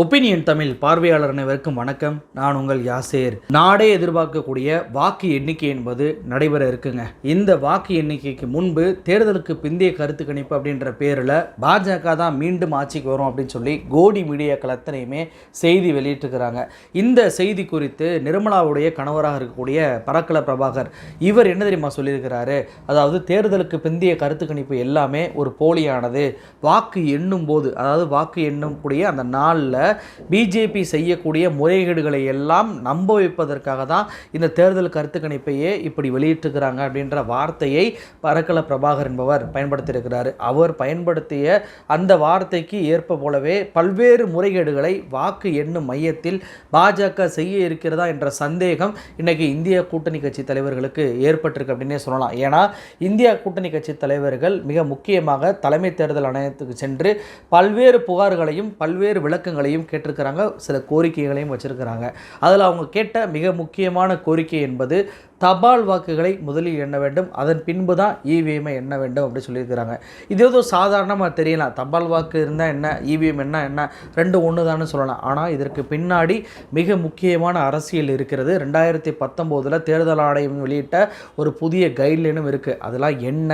Opinion Tamil பார்வையாளர் அனைவருக்கும் வணக்கம். நான் உங்கள் யாசேர். நாடே எதிர்பார்க்கக்கூடிய வாக்கு எண்ணிக்கை என்பது நடைபெற இருக்குங்க. இந்த வாக்கு எண்ணிக்கைக்கு முன்பு தேர்தலுக்கு பிந்தைய கருத்து கணிப்பு அப்படின்ற பேரில் பாஜக தான் மீண்டும் ஆட்சிக்கு வரும் அப்படின்னு சொல்லி கோடி மீடியாக்கள் அத்தனையுமே செய்தி வெளியிட்டிருக்கிறாங்க. இந்த செய்தி குறித்து நிர்மலாவுடைய கணவராக இருக்கக்கூடிய பரக்கல பிரபாகர் இவர் என்ன தெரியுமா சொல்லியிருக்கிறாரு? அதாவது தேர்தலுக்கு பிந்தைய கருத்து கணிப்பு எல்லாமே ஒரு போலியானது. வாக்கு எண்ணும் போது அதாவது வாக்கு எண்ணும் கூடிய அந்த நாளில் பிஜேபி செய்யக்கூடிய முறைகேடுகளை எல்லாம் நம்ப வைப்பதற்காக தான் இந்த தேர்தல் கருத்து கணிப்பையே இப்படி வெளியிட்டிருக்கிறாங்க அப்படின்ற வார்த்தையை பரக்கல பிரபாகர் என்பவர் பயன்படுத்தியிருக்கிறார். அவர் பயன்படுத்திய அந்த வார்த்தைக்கு ஏற்ப போலவே பல்வேறு முறைகேடுகளை வாக்கு எண்ணும் மையத்தில் பாஜக செய்ய இருக்கிறதா என்ற சந்தேகம் இன்னைக்கு இந்திய கூட்டணி கட்சி தலைவர்களுக்கு ஏற்பட்டிருக்கு அப்படின்னே சொல்லலாம். ஏன்னா இந்தியா கூட்டணி கட்சி தலைவர்கள் மிக முக்கியமாக தலைமை தேர்தல் ஆணையத்துக்கு சென்று பல்வேறு புகார்களையும் பல்வேறு விளக்கங்களையும் கேட்டிருக்கிறாங்க சில கோரிக்கைகளையும் வச்சிருக்கிறாங்க. அதில் அவங்க கேட்ட மிக முக்கியமான கோரிக்கை என்பது தபால் வாக்குகளை முதலில் எண்ண வேண்டும் அதன் பின்பு தான் இவிஎம்மை எண்ண வேண்டும் அப்படி சொல்லியிருக்கிறாங்க. இது ஏதோ சாதாரணமாக தெரியலாம். தபால் வாக்கு இருந்தால் என்ன இவிஎம் என்ன என்ன ரெண்டு ஒன்று தானே சொல்லலாம். ஆனால் இதற்கு பின்னாடி மிக முக்கியமான அரசியல் இருக்கிறது. ரெண்டாயிரத்தி பத்தொம்போதில் தேர்தல் ஆணையம் வெளியிட்ட ஒரு புதிய கைட்லைனும் இருக்குது அதெல்லாம் என்ன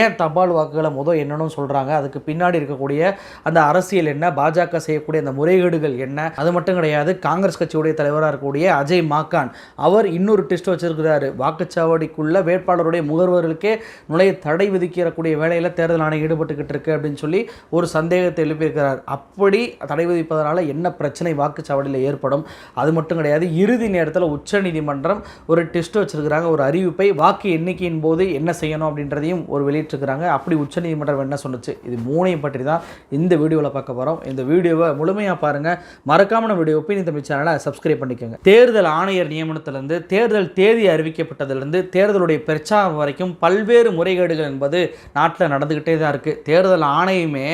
ஏன் தபால் வாக்குகளை முதல் என்னன்னு சொல்கிறாங்க அதுக்கு பின்னாடி இருக்கக்கூடிய அந்த அரசியல் என்ன? பாஜக செய்யக்கூடிய அந்த முறை முறைகேடுகள் என்ன? அது மட்டும் கிடையாது காங்கிரஸ் கட்சியுடைய தலைவராக இருக்கக்கூடிய அஜய் மாக்கான் அவர் இன்னொரு டெஸ்ட் வச்சிருக்கிறாரு. வாக்குச்சாவடிக்குள்ள வேட்பாளருடைய முகர்வர்களுக்கே நுழைய தடை விதிக்கக்கூடிய வேலையில் தேர்தல் ஆணையம் ஈடுபட்டுக்கிட்டு இருக்கு அப்படின்னு சொல்லி ஒரு சந்தேகத்தை எழுப்பியிருக்கிறார். அப்படி தடை விதிப்பதனால என்ன பிரச்சனை வாக்குச்சாவடியில் ஏற்படும்? அது மட்டும் கிடையாது இறுதி நேரத்தில் உச்சநீதிமன்றம் ஒரு டெஸ்ட் வச்சிருக்கிறாங்க. ஒரு அறிவிப்பை வாக்கு எண்ணிக்கையின் போது என்ன செய்யணும் அப்படின்றதையும் ஒரு வெளியிட்டிருக்கிறாங்க. அப்படி உச்சநீதிமன்றம் என்ன சொன்னுச்சு? இது மூணையும் பற்றி தான் இந்த வீடியோவில் பார்க்க போகிறோம் இந்த வீடியோவை முழுமையாக பாருங்கள் மறக்காம நம்ம வீடியோ ஒப்பீனியன் தமிழ் சேனலை சப்ஸ்கிரைப் பண்ணிக்கோங்க. தேர்தல் ஆணையர் நியமனத்திலிருந்து தேர்தல் தேதி அறிவிக்கப்பட்டதிலிருந்து தேர்தலுடைய பிரச்சாரம் வரைக்கும் பல்வேறு முறைகேடுகள் என்பது நாட்டில் நடந்துக்கிட்டே தான் இருக்குது தேர்தல் ஆணையமே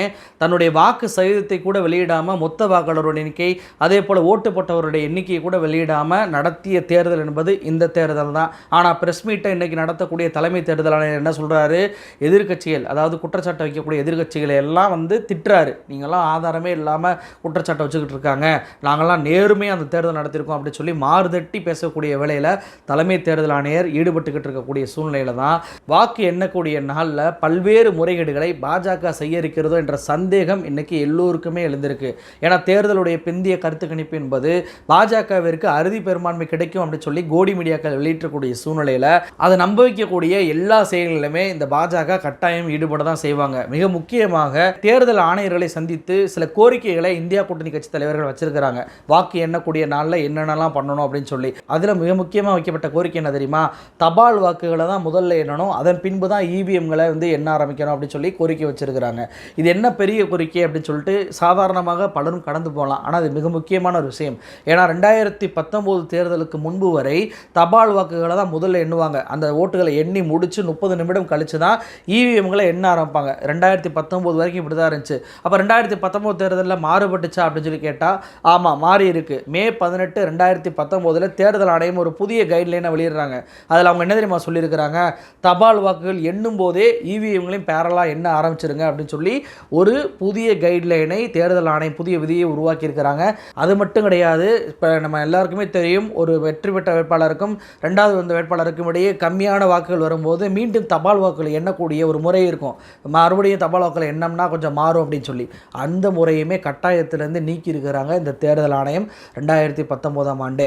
தன்னுடைய வாக்கு சதவீதத்தை கூட வெளியிடாமல் மொத்த வாக்காளருடைய எண்ணிக்கை அதே போல் ஓட்டு போட்டவருடைய எண்ணிக்கையை கூட வெளியிடாமல் நடத்திய தேர்தல் என்பது இந்த தேர்தல் தான். ஆனால் பிரஸ் மீட்டை இன்றைக்கி நடத்தக்கூடிய தலைமை தேர்தல் ஆணையர் என்ன சொல்கிறாரு எதிர்க்கட்சிகள் அதாவது குற்றச்சாட்டை வைக்கக்கூடிய எதிர்கட்சிகளை எல்லாம் வந்து திட்டுறாரு. நீங்களாம் ஆதாரமே இல்லாமல் குற்றச்சாட்டு வச்சுக்கிட்டு இருக்காங்க. நாங்கள்லாம் நேர்மையாக அந்த தேர்தல் நடத்தியிருக்கோம் அப்படின்னு சொல்லி மாறுதட்டி பேசக்கூடிய வேலையில் தலைமை தேர்தல் ஆணையர் ஈடுபட்டுக்கிட்டு இருக்கக்கூடிய சூழ்நிலையில் தான் வாக்கு எண்ணக்கூடிய நாளில் பல்வேறு முறைகேடுகளை பாஜக செய்ய இருக்கிறதோ என்ற சந்தேகம் இன்னைக்கு எல்லோருக்குமே எழுந்திருக்கு. ஏன்னா தேர்தலுடைய பிந்திய கருத்து கணிப்பு என்பது பாஜகவிற்கு அறுதி பெரும்பான்மை கிடைக்கும் அப்படின்னு சொல்லி கோடி மீடியாக்கள் வெளியிட்டக்கூடிய சூழ்நிலையில் அதை நம்ப வைக்கக்கூடிய எல்லா செயல்களிலுமே இந்த பாஜக கட்டாயம் ஈடுபட தான் செய்வாங்க. மிக முக்கியமாக தேர்தல் ஆணையர்களை சந்தித்து சில கோரிக்கைகளை இந்தியா கூட்டணி கட்சி தலைவர்கள் வச்சிருக்கிறாங்க. வாக்கு எண்ணக்கூடிய நாளில் என்னென்னலாம் பண்ணணும் அப்படின்னு சொல்லி. அதில் மிக முக்கியமாக வைக்கப்பட்ட கோரிக்கை என்ன தெரியுமா? தபால் வாக்குகளை தான் முதல்ல எண்ணணும். அதன் பின்பு தான் இவிஎம்களை வந்து எண்ண ஆரம்பிக்கணும் அப்படின்னு சொல்லி கோரிக்கை வச்சிருக்கிறாங்க. இது என்ன பெரிய கோரிக்கை அப்படின்னு சொல்லிட்டு சாதாரணமாக பலரும் கடந்து போகலாம். ஆனால் அது மிக முக்கியமான ஒரு விஷயம். ஏன்னா ரெண்டாயிரத்தி பத்தொம்போது தேர்தலுக்கு முன்பு வரை தபால் வாக்குகளை தான் முதல்ல எண்ணுவாங்க. அந்த ஓட்டுகளை எண்ணி முடிச்சு முப்பது நிமிடம் கழிச்சு தான் இவிஎம்களை எண்ண ஆரம்பிப்பாங்க. ரெண்டாயிரத்தி பத்தொம்போது வரைக்கும் இப்படி தான் இருந்துச்சு. அப்போ ரெண்டாயிரத்தி பத்தொம்போது தேர்தலில் மாறுபட்டுச்சா அப்படின்னு அப்படின்னு சொல்லி கேட்டால் ஆமாம் மாறி இருக்குது மே பதினெட்டு ரெண்டாயிரத்தி பத்தொம்போதில் தேர்தல் ஆணையம் ஒரு புதிய கைட்லைனை வெளியிடுறாங்க. அதில் அவங்க என்ன தெரியுமா சொல்லியிருக்கிறாங்க? தபால் வாக்குகள் எண்ணும் போதே இவிஎம்களையும் பேரலாக எண்ண ஆரம்பிச்சிருங்க அப்படின்னு சொல்லி ஒரு புதிய கைட்லைனை தேர்தல் ஆணையம் புதிய விதியை உருவாக்கியிருக்கிறாங்க. அது மட்டும் கிடையாது இப்போ நம்ம எல்லாருக்குமே தெரியும் ஒரு வெற்றி பெற்ற வேட்பாளருக்கும் ரெண்டாவது வந்த வேட்பாளருக்கும் இடையே கம்மியான வாக்குகள் வரும்போது மீண்டும் தபால் வாக்குகள் எண்ணக்கூடிய ஒரு முறை இருக்கும். மறுபடியும் தபால் வாக்குகள் எண்ணம்னா கொஞ்சம் மாறும் அப்படின்னு சொல்லி. அந்த முறையுமே கட்டாயத்திலேருந்து நீக்கி இருக்கிறாங்க இந்த தேர்தல் ஆணையம் ரெண்டாயிரத்தி பத்தொம்போதாம் ஆண்டு.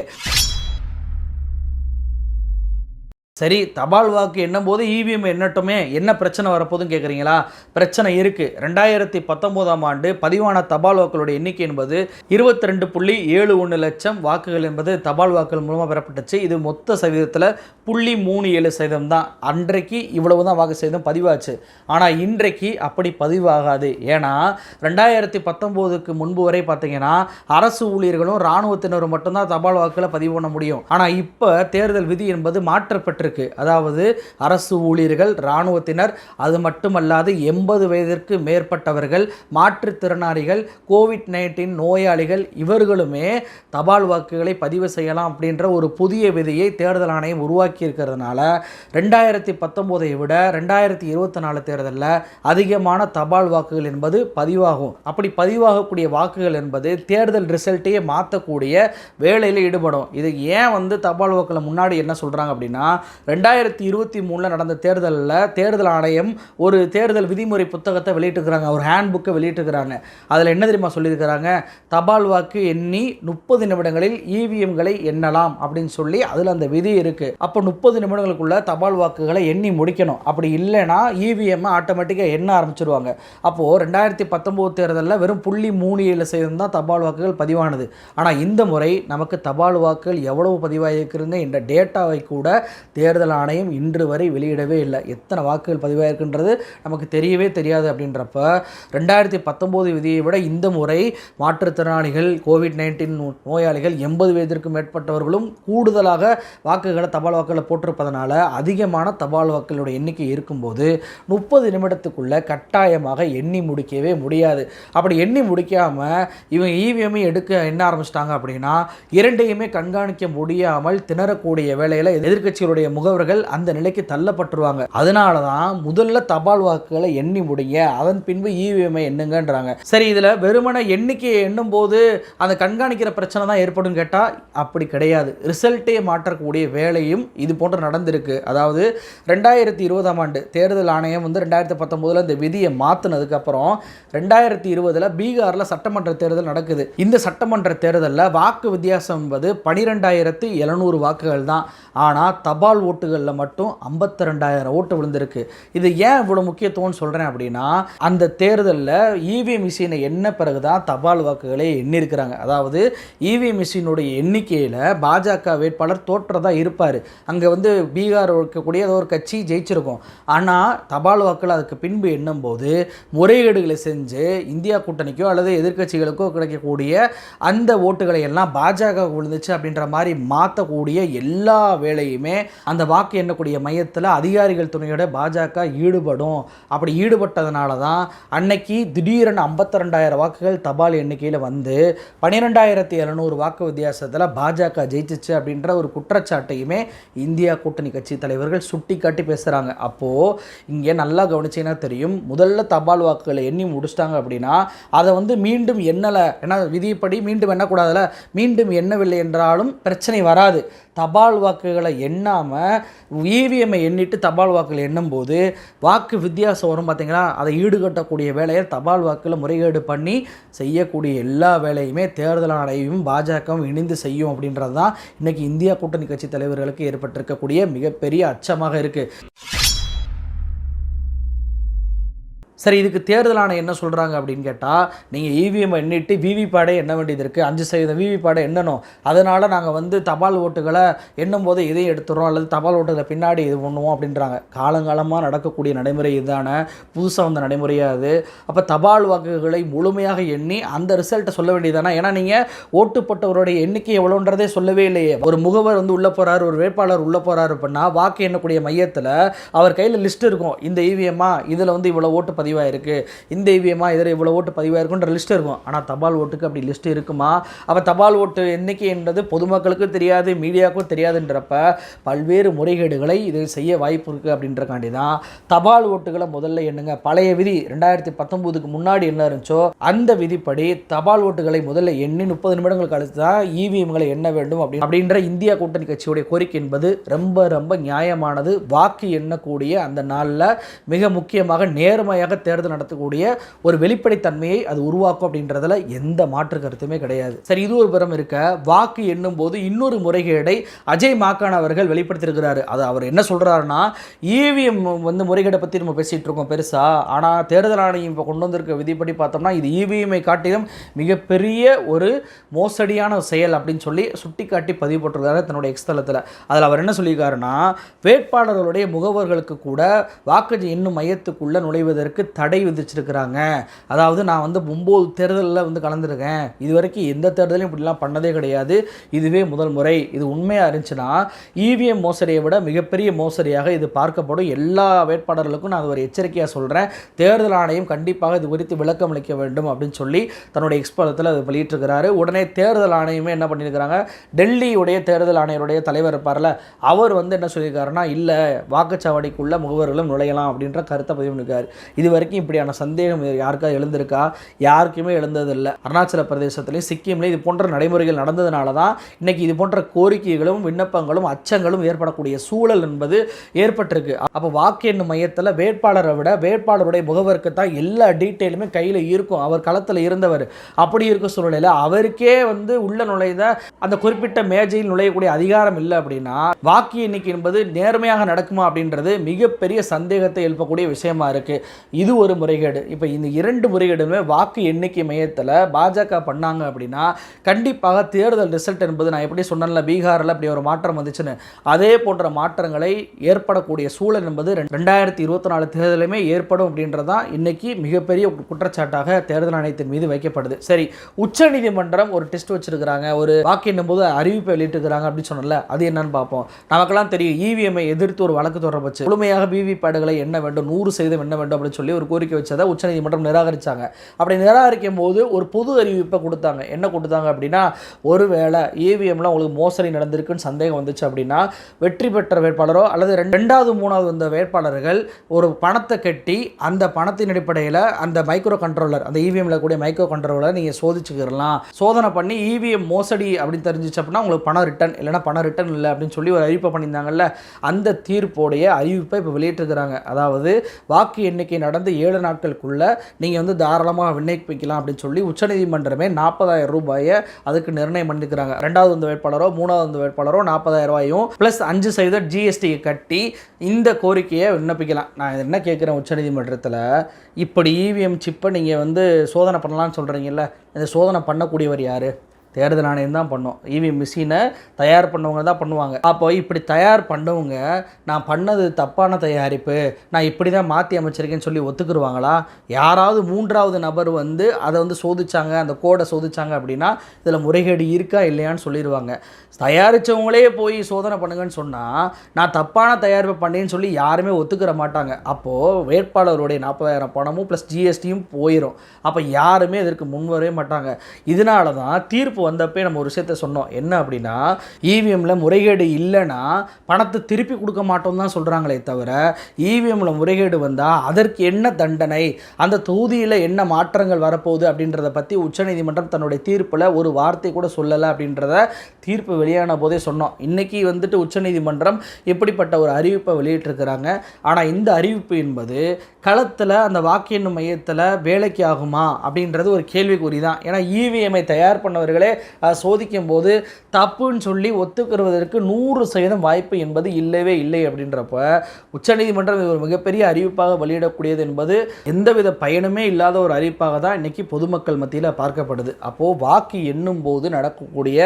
சரி தபால் வாக்கு எண்ணும் போது இவிஎம் எண்ணட்டுமே என்ன பிரச்சனை வரப்போகுதுன்னு கேட்குறீங்களா பிரச்சனை இருக்குது ரெண்டாயிரத்தி பத்தொம்போதாம் ஆண்டு பதிவான தபால் வாக்குகளுடைய எண்ணிக்கை என்பது இருபத்தி ரெண்டு புள்ளி ஏழு ஒன்று லட்சம் வாக்குகள் என்பது தபால் வாக்குகள் மூலமாக பெறப்பட்டுச்சு. இது மொத்த சதவீதத்தில் புள்ளி மூணு ஏழு சதவீதம் தான். அன்றைக்கு இவ்வளவு தான் வாக்கு சதவீதம் பதிவாச்சு. ஆனால் இன்றைக்கு அப்படி பதிவாகாது. ஏன்னா ரெண்டாயிரத்தி பத்தொம்போதுக்கு முன்பு வரை பார்த்தீங்கன்னா அரசு ஊழியர்களும் இராணுவத்தினரும் மட்டும்தான் தபால் வாக்குகளை பதிவு பண்ண முடியும். ஆனால் இப்போ தேர்தல் விதி என்பது மாற்றப்பட்டிருக்கு. இருக்கு. அதாவது அரசு ஊழியர்கள் இராணுவத்தினர் அது மட்டுமல்லாது எண்பது வயதிற்கு மேற்பட்டவர்கள் மாற்றுத்திறனாளிகள் கோவிட் நைன்டீன் நோயாளிகள் இவர்களுமே தபால் வாக்குகளை பதிவு செய்யலாம் அப்படின்ற ஒரு புதிய விதியை தேர்தல் ஆணையம் உருவாக்கி இருக்கிறதுனால ரெண்டாயிரத்தி பத்தொம்போதை விட ரெண்டாயிரத்தி இருபத்தி நாலு தேர்தலில் அதிகமான தபால் வாக்குகள் என்பது பதிவாகும். அப்படி பதிவாகக்கூடிய வாக்குகள் என்பது தேர்தல் ரிசல்ட்டையே மாற்றக்கூடிய வேலையில் ஈடுபடும். இது ஏன் வந்து தபால் வாக்கில் முன்னாடி என்ன சொல்கிறாங்க அப்படின்னா ரெண்டாயிரத்தி இருபத்தி மூணில் நடந்த தேர்தலில் தேர்தல் ஆணையம் ஒரு தேர்தல் விதிமுறை புத்தகத்தை வெளியிட்டிருக்கிறாங்க. ஒரு ஹேண்ட் புக்கை வெளியிட்டிருக்கிறாங்க. அதில் என்ன தெரியுமா சொல்லியிருக்கிறாங்க? தபால் வாக்கு எண்ணி முப்பது நிமிடங்களில் இவிஎம்களை எண்ணலாம் அப்படின்னு சொல்லி அதில் அந்த விதி இருக்குது அப்போ முப்பது நிமிடங்களுக்குள்ளே தபால் வாக்குகளை எண்ணி முடிக்கணும். அப்படி இல்லைன்னா இவிஎம் ஆட்டோமேட்டிக்காக எண்ண ஆரம்பிச்சிருவாங்க. அப்போது ரெண்டாயிரத்தி பத்தொம்போது தேர்தலில் வெறும் புள்ளி மூணு ஏழு சதவீதம் தான் தபால் வாக்குகள் பதிவானது. ஆனால் இந்த முறை நமக்கு தபால் வாக்குகள் எவ்வளவு பதிவாகிருக்குங்க என்ற டேட்டாவை கூட தேர்தல் ஆணையம் இன்று வரை வெளியிடவே இல்லை. எத்தனை வாக்குகள் பதிவாயிருக்குன்றது நமக்கு தெரியவே தெரியாது அப்படின்றப்ப ரெண்டாயிரத்தி பத்தொம்போது விதியை விட இந்த முறை மாற்றுத்திறனாளிகள் கோவிட் நைன்டீன் நோயாளிகள் எண்பது வயதிற்கு மேற்பட்டவர்களும் கூடுதலாக வாக்குகளை தபால் வாக்குகளை போட்டிருப்பதனால அதிகமான தபால் வாக்குகளோட எண்ணிக்கை இருக்கும்போது முப்பது நிமிடத்துக்குள்ளே கட்டாயமாக எண்ணி முடிக்கவே முடியாது. அப்படி எண்ணி முடிக்காமல் இவங்க இவிஎம்ஐ எடுக்க என்ன ஆரம்பிச்சிட்டாங்க அப்படின்னா இரண்டையுமே கண்காணிக்க முடியாமல் திணறக்கூடிய வேலையில் எதிர்க்கட்சிகளுடைய முகவர்கள் அந்த நிலைக்கு தள்ளப்பட்டுருவாங்க. அதனால தான் முதல்ல தபால் வாக்குகளை எண்ணி முடிங்க அதன் பின்பு இவிஎம்ஐ எண்ணுங்கன்றாங்க. சரி இதில் வெறுமனை எண்ணிக்கையை எண்ணும் போது அந்த கண்காணிக்கிற பிரச்சனை தான் ஏற்படும் கேட்டால் அப்படி கிடையாது. ரிசல்ட்டே மாற்றக்கூடிய வேலையும் இது போன்று நடந்திருக்கு. அதாவது ரெண்டாயிரத்தி இருபதாம் ஆண்டு தேர்தல் ஆணையம் வந்து ரெண்டாயிரத்தி பத்தொம்போதில் இந்த விதியை மாற்றினதுக்கப்புறம் ரெண்டாயிரத்தி இருபதில் பீகாரில் சட்டமன்ற தேர்தல் நடக்குது. இந்த சட்டமன்ற தேர்தலில் வாக்கு வித்தியாசம் என்பது பனிரெண்டாயிரத்தி எழுநூறு வாக்குகள் தான். ஆனால் தபால் ஓட்டுகளில் மட்டும் ஐம்பத்தி ரெண்டாயிரம் ஓட்டு விழுந்திருக்கு. இது ஏன் இவ்வளோ முக்கியத்துவம்னு சொல்கிறேன் அப்படின்னா அந்த தேர்தலில் இவிஎம் மிஷினை எண்ண பிறகு தான் தபால் வாக்குகளே எண்ணியிருக்கிறாங்க. அதாவது இவிஎம் மிஷினுடைய எண்ணிக்கையில் பாஜக வேட்பாளர் தோற்றதாக இருப்பார். அங்கே வந்து பீகார் இருக்கக்கூடிய ஏதோ ஒரு கட்சி ஜெயிச்சிருக்கும். ஆனால் தபால் வாக்குகள் அதுக்கு பின்பு எண்ணும்போது முறைகேடுகளை செஞ்சு இந்தியா கூட்டணிக்கோ அல்லது எதிர்க்கட்சிகளுக்கோ கிடைக்கக்கூடிய அந்த ஓட்டுகளை எல்லாம் பாஜக விழுந்துச்சு அப்படின்ற மாதிரி மாற்றக்கூடிய எல்லா வேலையுமே அந்த வாக்கு எண்ணக்கூடிய மையத்தில் அதிகாரிகள் துணையோட பாஜக ஈடுபடும். அப்படி ஈடுபட்டதுனால தான் அன்னைக்கு திடீரென ஐம்பத்தி ரெண்டாயிரம் வாக்குகள் தபால் எண்ணிக்கையில் வந்து பன்னிரெண்டாயிரத்தி எழுநூறு வாக்கு வித்தியாசத்தில் பாஜக ஜெயிச்சிச்சு அப்படின்ற ஒரு குற்றச்சாட்டையுமே இந்தியா கூட்டணி கட்சி தலைவர்கள் சுட்டி காட்டி பேசுகிறாங்க அப்போது இங்கே நல்லா கவனிச்சிங்கன்னா தெரியும். முதல்ல தபால் வாக்குகளை எண்ணி முடிச்சிட்டாங்க அப்படின்னா அதை வந்து மீண்டும் எண்ணலை ஏன்னா விதிப்படி மீண்டும் எண்ணக்கூடாதுல மீண்டும் எண்ணவில்லை என்றாலும் பிரச்சனை வராது. தபால் வாக்குகளை எண்ணாமல் இவிஎம்ஐ எண்ணிட்டு தபால் வாக்குகள் எண்ணும்போது வாக்கு வித்தியாசம் வரும் பார்த்திங்களா? அதை ஈடுகட்டக்கூடிய வேலையை தபால் வாக்கில் முறைகேடு பண்ணி செய்யக்கூடிய எல்லா வேலையுமே தேர்தல் ஆணையமும் பாஜகவும் இணைந்து செய்யும் அப்படின்றது தான் இன்றைக்கி இந்தியா கூட்டணி கட்சி தலைவர்களுக்கு ஏற்பட்டிருக்கக்கூடிய மிகப்பெரிய அச்சமாக இருக்குது சரி இதுக்கு தேர்தல் ஆணையம் என்ன சொல்கிறாங்க அப்படின்னு கேட்டால் நீங்கள் இவிஎம் எண்ணிட்டு விவிபேடை எண்ண வேண்டியது இருக்குது அஞ்சு சதவீதம் விவிபேடை எண்ணணும். அதனால் நாங்கள் வந்து தபால் ஓட்டுகளை எண்ணும் போது இதையும் எடுத்துகிறோம் அல்லது தபால் ஓட்டுகளை பின்னாடி இது பண்ணுவோம் அப்படின்றாங்க. காலங்காலமாக நடக்கக்கூடிய நடைமுறை இதுதான? புதுசாக வந்த நடைமுறையாக அது? அப்போ தபால் வாக்குகளை முழுமையாக எண்ணி அந்த ரிசல்ட்டை சொல்ல வேண்டியதானா ஏன்னா நீங்கள் ஓட்டுப்பட்டவருடைய எண்ணிக்கை எவ்வளோன்றதே சொல்லவே இல்லையே. ஒரு முகவர் வந்து உள்ளே போகிறார் ஒரு வேட்பாளர் உள்ளே போகிறாரு அப்படின்னா வாக்கு எண்ணக்கூடிய மையத்தில் அவர் கையில் லிஸ்ட் இருக்கும். இந்த இவிஎம்மா இதில் வந்து இவ்வளோ ஓட்டு பதிவு பதிவாயிருக்கு. இந்த இவிஎம்மா இதில் இவ்வளோ ஓட்டு பதிவாயிருக்குன்ற லிஸ்ட் இருக்கும். ஆனால் தபால் ஓட்டுக்கு அப்படி லிஸ்ட் இருக்குமா? அப்போ தபால் ஓட்டு எண்ணிக்கை என்பது பொதுமக்களுக்கும் தெரியாது மீடியாவுக்கும் தெரியாதுன்றப்ப பல்வேறு முறைகேடுகளை இது செய்ய வாய்ப்பு இருக்குது அப்படின்றக்காண்டி தான் தபால் ஓட்டுகளை முதல்ல எண்ணுங்க. பழைய விதி ரெண்டாயிரத்தி பத்தொம்போதுக்கு முன்னாடி என்ன இருந்துச்சோ அந்த விதிப்படி தபால் ஓட்டுகளை முதல்ல எண்ணி முப்பது நிமிடங்கள் கழித்து தான் இவிஎம்களை எண்ண வேண்டும் அப்படி அப்படின்ற இந்தியா கூட்டணி கட்சியுடைய கோரிக்கை என்பது ரொம்ப ரொம்ப நியாயமானது. வாக்கு எண்ணக்கூடிய அந்த நாளில் மிக முக்கியமாக நேர்மையாக தேர்தல் நடத்தக்கூடிய ஒரு வெளிப்படைத்தன்மையை அது உருவாக்கும் அப்படின்றதுல எந்த மாற்று கருத்துமே கிடையாது. சரி இது ஒரு புறம் இருக்க. வாக்கு எண்ணும் போது இன்னொரு முறைகேடை அஜய் மாக்கான் அவர்கள் வெளிப்படுத்தியிருக்கிறாரு. அது அவர் என்ன சொல்றாருன்னா இவிஎம் வந்து முறைகேடை பற்றி நம்ம பேசிகிட்டு இருக்கோம் பெருசா. ஆனால் தேர்தல் ஆணையம் இப்போ கொண்டு வந்திருக்க விதிப்படி பார்த்தோம்னா இது இவிஎம்ஐ காட்டிலும் மிகப்பெரிய ஒரு மோசடியான செயல் அப்படின்னு சொல்லி சுட்டிக்காட்டி பதிவு போட்டிருக்காரு தன்னுடைய எக்ஸ்தலத்தில் அதில் அவர் என்ன சொல்லியிருக்காருன்னா வேட்பாளர்களுடைய முகவர்களுக்கு கூட வாக்கு எண்ணும் மையத்துக்குள்ளே நுழைவதற்கு தடை விதிச்சிருக்கிறாங்க. அதாவது நான் வந்து ஒம்பது தேர்தலில் வந்து கலந்துருக்கேன். இது வரைக்கும் எந்த தேர்தலையும் இப்படிலாம் பண்ணதே கிடையாது. இதுவே முதல் முறை. இது உண்மையாக இருந்துச்சுன்னா இவிஎம் மோசடியை விட மிகப்பெரிய மோசடியாக இது பார்க்கப்படும். எல்லா வேட்பாளர்களுக்கும் நான் அது ஒரு எச்சரிக்கையாக சொல்கிறேன் தேர்தல் ஆணையம் கண்டிப்பாக இது குறித்து விளக்கம் அளிக்க வேண்டும் அப்படின்னு சொல்லி தன்னுடைய எக்ஸ்பலத்தில் அது வெளியிட்டிருக்கிறாரு. உடனே தேர்தல் ஆணையமே என்ன பண்ணியிருக்கிறாங்க? டெல்லியுடைய தேர்தல் ஆணையருடைய தலைவர் இருப்பார்ல அவர் வந்து என்ன சொல்லியிருக்காருன்னா இல்லை வாக்குச்சாவடிக்குள்ள முகவர்களும் நுழையலாம் அப்படின்ற கருத்தை பதிவு பண்ணியிருக்காரு. இது வரைக்கும் இப்படியான சந்தேகம் யாருக்காவது எழுந்திருக்கா? யாருக்குமே எழுந்ததில்லை. அருணாச்சல பிரதேசத்துலேயும் சிக்கிம்லேயும் இது போன்ற நடைமுறைகள் நடந்ததுனால தான் இன்னைக்கு இது போன்ற கோரிக்கைகளும் விண்ணப்பங்களும் அச்சங்களும் ஏற்படக்கூடிய சூழல் என்பது ஏற்பட்டிருக்கு. அப்போ வாக்கு எண்ணும் மையத்தில் வேட்பாளரை விட வேட்பாளருடைய முகவருக்கு தான் எல்லா டீட்டெயிலுமே கையில் இருக்கும். அவர் களத்தில் இருந்தவர். அப்படி இருக்க சூழ்நிலையில் அவருக்கே வந்து உள்ள நுழைந்த அந்த குறிப்பிட்ட மேஜையில் நுழையக்கூடிய அதிகாரம் இல்லை அப்படின்னா வாக்கு எண்ணிக்கை என்பது நேர்மையாக நடக்குமா அப்படின்றது மிகப்பெரிய சந்தேகத்தை எழுப்பக்கூடிய விஷயமா இருக்கு. இது ஒரு முறைகேடு. இப்போ இந்த இரண்டு முறைகேடுமே வாக்கு எண்ணிக்கை மையத்தில் பாஜக பண்ணாங்க அப்படின்னா கண்டிப்பாக தேர்தல் ரிசல்ட் என்பது நான் எப்படி சொன்னேன்ல பீகாரில் அப்படி ஒரு மாற்றம் வந்துச்சுன்னு. அதே போன்ற மாற்றங்களை ஏற்படக்கூடிய சூழல் என்பது ரெண்டாயிரத்தி இருபத்தி நாலு தேர்தலுமே ஏற்படும் அப்படின்றதான் இன்றைக்கி மிகப்பெரிய குற்றச்சாட்டாக தேர்தல் ஆணையத்தின் மீது வைக்கப்படுது. சரி உச்சநீதிமன்றம் ஒரு டெஸ்ட் வச்சிருக்கிறாங்க ஒரு வாக்கு எண்ணும் போது அறிவிப்பை வெளியிட்டிருக்கிறாங்க அப்படின்னு சொன்னல அது என்னன்னு பார்ப்போம். நமக்கெல்லாம் தெரியும் இவிஎம்ஐ எதிர்த்து ஒரு வழக்கு தொடர்பு முழுமையாக விவிபேடுகளை என்ன வேண்டும் நூறு சதவீதம் என்ன வேண்டும் அப்படின்னு சொல்லி ஒரு கோரிக்கை வச்சதை உச்சநீதிமன்றம் நிராகரித்தாங்க அப்படி நிராகரிக்கும் போது ஒரு பொது அறிவிப்பை கொடுத்தாங்க. என்ன கொடுத்தாங்க அப்படின்னா ஒருவேளை ஏவிஎம்லாம் உங்களுக்கு மோசடி நடந்திருக்குன்னு சந்தேகம் வந்துச்சு அப்படின்னா வெற்றி பெற்ற வேட்பாளரோ அல்லது ரெண்டு- ரெண்டாவது மூணாவது வந்த வேட்பாளர்கள் ஒரு பணத்தை கட்டி அந்த பணத்தின் அடிப்படையில் அந்த மைக்ரோ கண்ட்ரோலர் அந்த ஈவிஎம்ல கூடிய மைக்ரோ கண்ட்ரோலரை நீங்கள் சோதிச்சுக்கிடலாம். சோதனை பண்ணி இவிஎம் மோசடி அப்படின்னு தெரிஞ்சிச்சு அப்படின்னா உங்களுக்கு பணம் ரிட்டர்ன் இல்லைன்னா பணம் ரிட்டர்ன் இல்லை அப்படின்னு சொல்லி ஒரு அறிவிப்பை பண்ணியிருந்தாங்கல்ல அந்த தீர்ப்போடைய அறிவிப்பை இப்போ வெளியிட்டிருக்கிறாங்க. அதாவது வாக்கு எண்ணிக்கை நடந்த ஏழு நாட்களுக்குள்ள நீங்கள் வந்து தாராளமாக விண்ணப்பிக்கலாம் அப்படின்னு சொல்லி உச்சநீதிமன்றமே நாற்பதாயிரம் ரூபாயை அதுக்கு நிர்ணயம் பண்ணிக்கிறாங்க ரெண்டாவது வந்து வேட்பாளரோ மூணாவது வந்து வேட்பாளரோ நாற்பதாயிரம் ரூபாயும் ப்ளஸ் அஞ்சு சதவீத ஜிஎஸ்டியை கட்டி இந்த கோரிக்கையை விண்ணப்பிக்கலாம். நான் என்ன கேட்குறேன் உச்சநீதிமன்றத்தில்? இப்படி இவிஎம் சிப்பை நீங்கள் வந்து சோதனை பண்ணலாம்னு சொல்கிறீங்கல்ல இந்த சோதனை பண்ணக்கூடியவர் யார்? தேர்தல் ஆணையம் தான் பண்ணும். இவிஎம் மிஷினை தயார் பண்ணவங்க தான் பண்ணுவாங்க. அப்போ இப்படி தயார் பண்ணவங்க நான் பண்ணது தப்பான தயாரிப்பு நான் இப்படி தான் மாற்றி அமைச்சிருக்கேன்னு சொல்லி ஒத்துக்குருவாங்களா? யாராவது மூன்றாவது நபர் வந்து அதை வந்து சோதிச்சாங்க அந்த கோடை சோதிச்சாங்க அப்படின்னா இதில் முறைகேடு இருக்கா இல்லையான்னு சொல்லிடுவாங்க தயாரித்தவங்களே போய் சோதனை பண்ணுங்கன்னு சொன்னால் நான் தப்பான தயாரிப்பு பண்ணேன்னு சொல்லி யாருமே ஒத்துக்கிற மாட்டாங்க. அப்போது வேட்பாளருடைய நாற்பதாயிரம் பணமும் ப்ளஸ் ஜிஎஸ்டியும் போயிடும் அப்போ யாருமே இதற்கு முன்வரவே மாட்டாங்க. இதனால தான் தீர்ப்பு வந்தப்பே நம்ம ஒரு விஷயத்த சொன்னோம். என்ன அப்படின்னா இவிஎம்மில் முறைகேடு இல்லைன்னா பணத்தை திருப்பி கொடுக்க மாட்டோம் தான் சொல்கிறாங்களே தவிர இவிஎம்மில் முறைகேடு வந்தால் அதற்கு என்ன தண்டனை? அந்த தொகுதியில் என்ன மாற்றங்கள் வரப்போகுது அப்படின்றத பற்றி உச்சநீதிமன்றம் தன்னுடைய தீர்ப்பில் ஒரு வார்த்தை கூட சொல்லலை அப்படின்றத தீர்ப்பு வெளியான போதே சொன்னோம். இன்றைக்கி வந்துட்டு உச்சநீதிமன்றம் எப்படிப்பட்ட ஒரு அறிவிப்பை வெளியிட்டிருக்கிறாங்க. ஆனால் இந்த அறிவிப்பு என்பது களத்தில் அந்த வாக்கு எண்ணும் மையத்தில் வேலைக்கு ஆகுமா அப்படின்றது ஒரு கேள்விக்குறி தான் ஏன்னா இவிஎம்ஐ தயார் பண்ணவர்களே சோதிக்கும் போது தப்புன்னு சொல்லி ஒத்துக்கிறதற்கு நூறு சதவீதம் வாய்ப்பு என்பது இல்லவே இல்லை அப்படின்றப்ப உச்சநீதிமன்றம் இது ஒரு மிகப்பெரிய அறிவிப்பாக வெளியிடக்கூடியது என்பது எந்தவித பயனுமே இல்லாத ஒரு அறிவிப்பாக தான் இன்னைக்கு பொதுமக்கள் மத்தியில் பார்க்கப்படுது. அப்போது வாக்கு எண்ணும் போது நடக்கக்கூடிய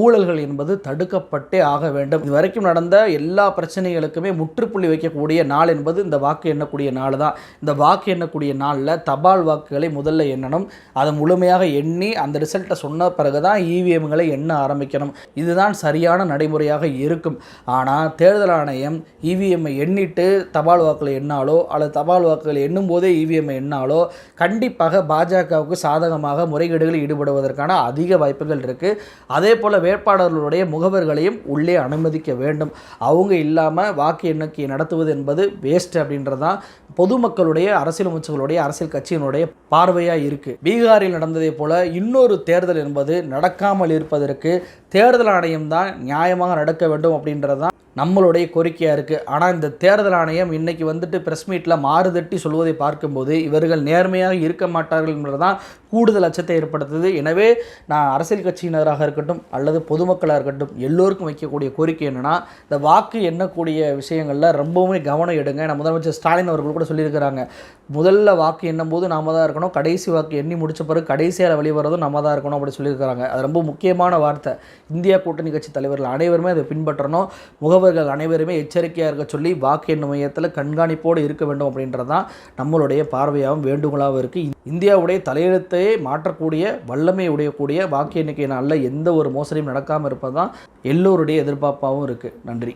ஊழல்கள் என்பது தடுக்கப்பட்டே ஆக வேண்டும். இது வரைக்கும் நடந்த எல்லா பிரச்சனைகளுக்குமே முற்றுப்புள்ளி வைக்கக்கூடிய நாள் என்பது இந்த வாக்கு எண்ணக்கூடிய நாள் தான். இந்த வாக்கு எண்ணக்கூடிய நாளில் தபால் வாக்குகளை முதல்ல எண்ணணும். அதை முழுமையாக எண்ணி அந்த ரிசல்ட்டை சொன்ன பிறகு தான் இவிஎம்களை எண்ண ஆரம்பிக்கணும். இதுதான் சரியான நடைமுறையாக இருக்கும். ஆனால் தேர்தல் ஆணையம் இவிஎம்ஐ எண்ணிட்டு தபால் வாக்குகளை எண்ணாலோ அல்லது தபால் வாக்குகளை எண்ணும் போதே இவிஎம்ஐ எண்ணாலோ கண்டிப்பாக பாஜகவுக்கு சாதகமாக முறைகேடுகளில் ஈடுபடுவதற்கான அதிக வாய்ப்புகள் இருக்குது அதே போல் வேட்பாளர்களுடைய முகவர்களையும் உள்ளே அனுமதிக்க வேண்டும். அவங்க இல்லாமல் வாக்கு எண்ணிக்கை நடத்துவது என்பது வேஸ்ட் அப்படின்றதான் பொதுமக்களுடைய அரசியல் அமைச்சர்களுடைய அரசியல் கட்சியினுடைய பார்வையாக இருக்குது பீகாரில் நடந்ததை போல இன்னொரு தேர்தல் என்பது நடக்காமல் இருப்பதற்கு தேர்தல் ஆணையம் தான் நியாயமாக நடக்க வேண்டும் அப்படின்றது தான் நம்மளுடைய கோரிக்கையாக இருக்குது ஆனால் இந்த தேர்தல் ஆணையம் இன்னைக்கு வந்துட்டு ப்ரெஸ் மீட்டில் மாறுதட்டி சொல்வதை பார்க்கும்போது இவர்கள் நேர்மையாக இருக்க மாட்டார்கள் என்பதுதான் கூடுதல் அச்சத்தை ஏற்படுத்துது. எனவே நான் அரசியல் கட்சியினராக இருக்கட்டும் அல்லது பொதுமக்களாக இருக்கட்டும் எல்லோருக்கும் வைக்கக்கூடிய கோரிக்கை என்னென்னா இந்த வாக்கு எண்ணக்கூடிய விஷயங்களில் ரொம்பவுமே கவனம் எடுங்க. நான் முதலமைச்சர் ஸ்டாலின் அவர்கள் கூட சொல்லியிருக்கிறாங்க. முதல்ல வாக்கு எண்ணும் போது நாம தான் இருக்கணும். கடைசி வாக்கு எண்ணி முடிச்ச பிறகு கடைசியாக வெளிவரதும் நம்ம தான் இருக்கணும் அப்படி சொல்லியிருக்கிறாங்க. அது ரொம்ப முக்கியமான வார்த்தை. இந்தியா கூட்டணி கட்சி தலைவர்கள் அனைவருமே அதை பின்பற்றணும். முகவர்கள் அனைவருமே எச்சரிக்கையாக இருக்க சொல்லி வாக்கு எண்ணும் மையத்தில் கண்காணிப்போடு இருக்க வேண்டும் அப்படின்றது தான் நம்மளுடைய பார்வையாகவும் வேண்டுகோளாகவும் இருக்குது இந்தியாவுடைய தலையெழுத்தையே மாற்றக்கூடிய வல்லமை உடையக்கூடிய வாக்கு எண்ணிக்கையினால் எந்த ஒரு மோசடியும் நடக்காமல் இருப்பது தான் எல்லோருடைய எதிர்பார்ப்பாகவும் இருக்குது நன்றி.